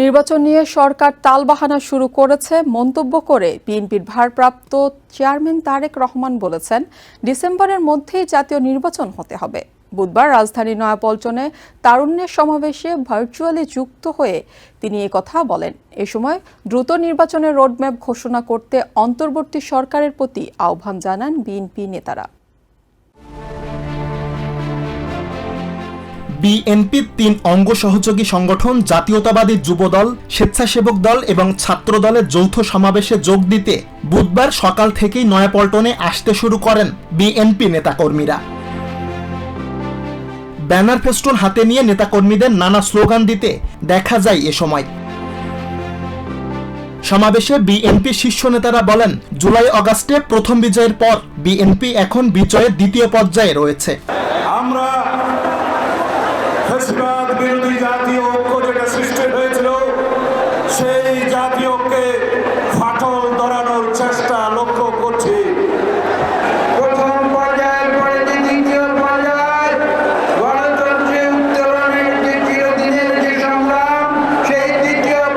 নির্বাচন নিয়ে সরকার তালবাহানা শুরু করেছে মন্তব্য করে বিএনপির ভারপ্রাপ্ত চেয়ারম্যান তারেক রহমান বলেছেন, ডিসেম্বরের মধ্যেই জাতীয় নির্বাচন হতে হবে। বুধবার রাজধানী নয়াপল্টনে তারুণ্যের সমাবেশে ভার্চুয়ালি যুক্ত হয়ে তিনি কথা বলেন। এ সময় দ্রুত নির্বাচনের রোডম্যাপ ঘোষণা করতে অন্তর্বর্তী সরকারের প্রতি আহ্বান জানান বিএনপি নেতারা। বিএনপির তিন অঙ্গ সহযোগী সংগঠন, জাতীয়তাবাদী যুবদল, স্বেচ্ছাসেবক দল এবং ছাত্র দলের যৌথ সমাবেশে যোগ দিতে বুধবার সকাল থেকেই নয়াপল্টনে আসতে শুরু করেন বিএনপি নেতাকর্মীরা। ব্যানার ফেস্টুন হাতে নিয়ে নেতাকর্মীদের নানা স্লোগান দিতে দেখা যায় এ সময়। সমাবেশে বিএনপি শীর্ষ নেতারা বলেন, জুলাই অগাস্টে প্রথম বিজয়ের পর বিএনপি এখন বিজয়ের দ্বিতীয় পর্যায়ে রয়েছে। আমরা ফেসিবাদ বিরোধী জাতীয় ঐক্য যেটা সৃষ্টি হয়েছিল সেই জাতীয় ঐক্যে ফাটল ধরানোর চেষ্টা লক্ষ্য করছি প্রথম পর্যায়ের পরে যে দ্বিতীয় পর্যায় গণতন্ত্রের উত্তরণের দ্বিতীয় দিনের যে সংগ্রাম সেই দ্বিতীয়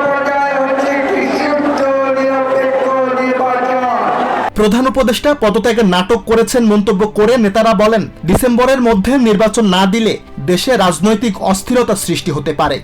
পর্যায় হচ্ছে একটি সুস্থ নিরপেক্ষ নির্বাচন। প্রধান উপদেষ্টা পদত্যাগের নাটক করেছেন মন্তব্য করে নেতারা বলেন ডিসেম্বরের মধ্যে নির্বাচন না দিলে দেশে রাজনৈতিক অস্থিরতা সৃষ্টি হতে পারে।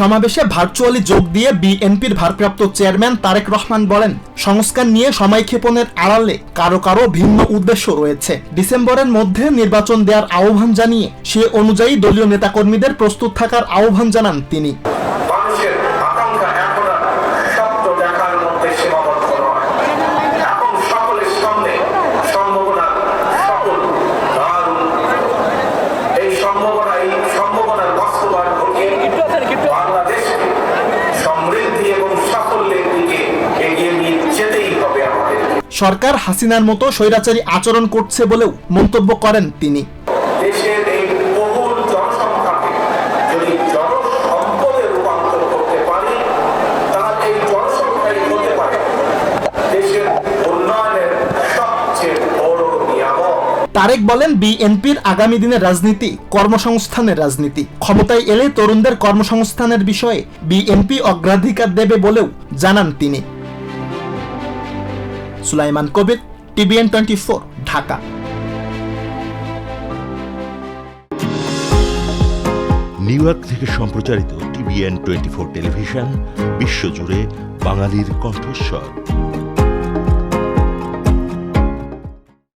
সমাবেশে ভার্চুয়ালি যোগ দিয়ে বিএনপির ভারপ্রাপ্ত চেয়ারম্যান তারেক রহমান বলেন, সংস্কার নিয়ে সময় ক্ষেপণের আড়ালে কারও কারও ভিন্ন উদ্দেশ্য রয়েছে। ডিসেম্বরের মধ্যে নির্বাচন দেওয়ার আহ্বান জানিয়ে সে অনুযায়ী দলীয় নেতাকর্মীদের প্রস্তুত থাকার আহ্বান জানান তিনি। সরকার হাসিনার মতো স্বৈরাচারী আচরণ করছে বলেও মন্তব্য করেন তিনি। তারেক বলেন বিএনপির আগামী দিনের রাজনীতি কর্মসংস্থানের রাজনীতি। ক্ষমতায় এলে তরুণদের কর্মসংস্থানের বিষয়ে বিএনপি অগ্রাধিকার দেবে বলেও জানান তিনি। Sulaiman Kabir TBN twenty four, Dhaka. New York থেকে সম্প্রচারিত টিভিএন টোয়েন্টি ফোর টেলিভিশন, বিশ্বজুড়ে বাঙালির কণ্ঠস্বর।